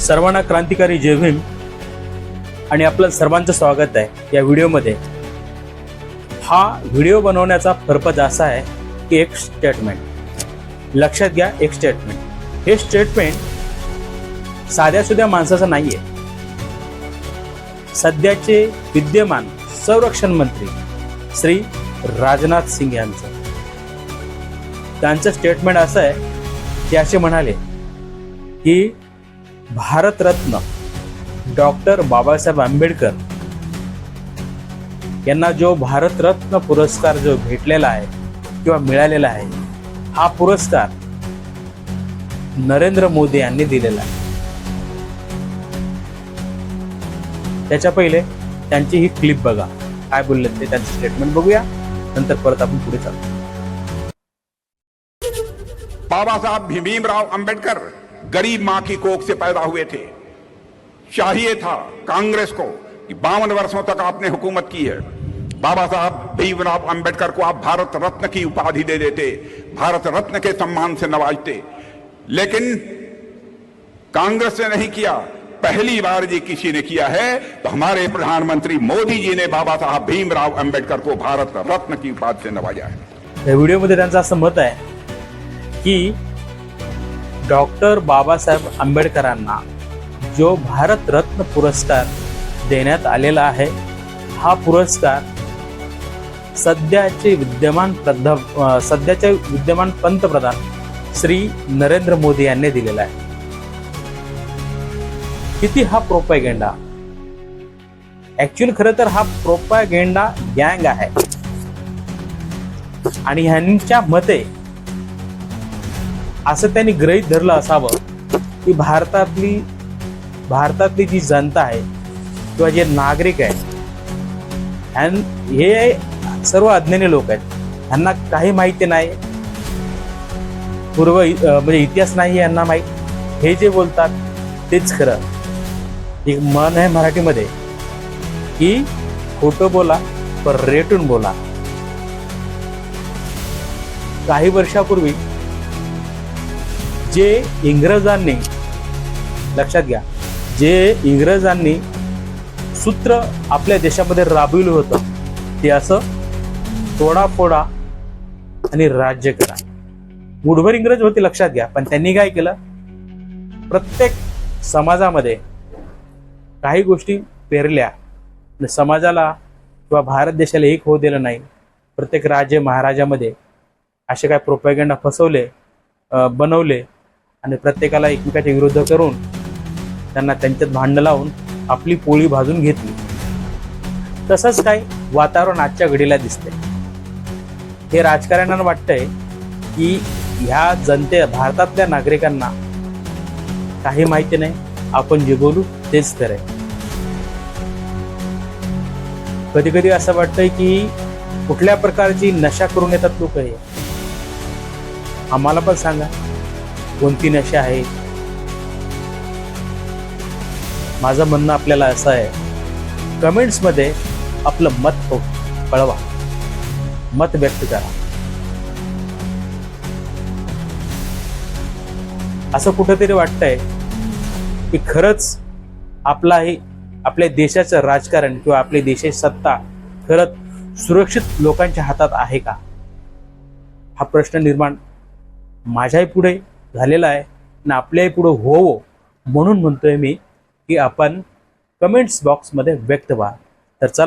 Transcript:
सर्वांना क्रांतिकारी जय भीम आणि आपलं सर्वांचं स्वागत आहे या व्हिडिओमध्ये. हा व्हिडिओ बनवण्याचा पर्पज असा आहे की एक स्टेटमेंट लक्षात घ्या एक स्टेटमेंट हे स्टेटमेंट साध्या सुध्या माणसाचं नाही आहे सध्याचे विद्यमान संरक्षण मंत्री श्री राजनाथ सिंग यांचं. त्यांचं स्टेटमेंट असं आहे की असे म्हणाले की भारतरत्न डॉक्टर बाबासाहेब आंबेडकर यांना जो भारतरत्न पुरस्कार जो भेटलेला आहे किंवा मिळालेला आहे हा पुरस्कार नरेंद्र मोदी यांनी दिलेला आहे. त्याच्या पहिले त्यांची ही क्लिप बघा. काय बोलले ते त्यांचं स्टेटमेंट बघूया. नंतर परत आपण पुढे चालू. बाबासाहेब भीमराव आंबेडकर गरीब माँ की कोख से पैदा हुए थे। चाहिए था कांग्रेस को कि बावन वर्षों तक आपने हुकूमत की है। बाबा साहब, भीमराव अंबेडकर को आप भारत रत्न की उपाधि दे देते, भारत रत्न के सम्मान से नवाजते। लेकिन कांग्रेस ने नहीं किया। पहली बार जी किसी ने किया है तो हमारे प्रधानमंत्री मोदी जी ने बाबा साहब भीमराव अंबेडकर को भारत रत्न की उपाधि से नवाजा है। या व्हिडिओमध्ये त्यांचं असं मत आहे की डॉक्टर बाबासाहेब आंबेडकरांना जो भारतरत्न पुरस्कार देण्यात आलेला आहे हा पुरस्कार सध्याचे विद्यमान प्रध सध्याचे विद्यमान पंतप्रधान श्री नरेंद्र मोदी यांनी दिलेला आहे. किती हा प्रोपागेंडा? ऍक्च्युअली खरं तर हा प्रोपागेंडा गँग आहे. आणि ह्यांच्या मते असं त्यांनी ग्रहित धरलं असावं की भारतातली भारतातली जी जनता आहे किंवा जे नागरिक आहेत आणि हे सर्व अज्ञानी लोक आहेत. ह्यांना काही माहिती नाही. पूर्व म्हणजे इतिहास नाही यांना माहीत. हे जे बोलतात तेच खरं. एक मन आहे मराठीमध्ये की खोटं बोला पण रेटून बोला. काही वर्षापूर्वी जे इंग्रजांनी लक्षात घ्या जे इंग्रजांनी सूत्र आपल्या देशामध्ये राबविलं होतं ते असं तोडाफोडा आणि राज्य करा. मुठभर इंग्रज होते लक्षात घ्या पण त्यांनी काय केलं? प्रत्येक समाजामध्ये काही गोष्टी पेरल्या. समाजाला किंवा भारत देशाला एक होऊ दिलं नाही. प्रत्येक राज्य महाराजामध्ये असे काय प्रोपॅगेंडा फसवले बनवले आणि प्रत्येकाला एकमेकाच्या विरुद्ध करून त्यांना त्यांच्यात भांडणं लावून आपली पोळी भाजून घेतली. तसंच काय वातावरण आजच्या घडीला दिसतंय. हे राजकारण्यांना वाटतंय की ह्या जनते भारतातल्या नागरिकांना काही माहिती नाही आपण जे बोलू तेच आहे. कधी कधी असं वाटतंय की कुठल्या प्रकारची नशा करून येतात लोक हे. आम्हाला पण सांगा. कोणती नशा आहे? माझं म्हणणं आपल्याला असं आहे कमेंट्समध्ये आपलं मत हो कळवा. मत व्यक्त करा. असं कुठंतरी वाटतंय की खरंच आपलाही आपल्या देशाचं राजकारण किंवा आपल्या देशाची सत्ता खरंच सुरक्षित लोकांच्या हातात आहे का? हा प्रश्न निर्माण माझ्याही पुढे झालेला आहे आणि आपल्याही पुढं होवो म्हणून म्हणतोय मी की आपण कमेंट्स बॉक्समध्ये व्यक्त व्हा. तर चला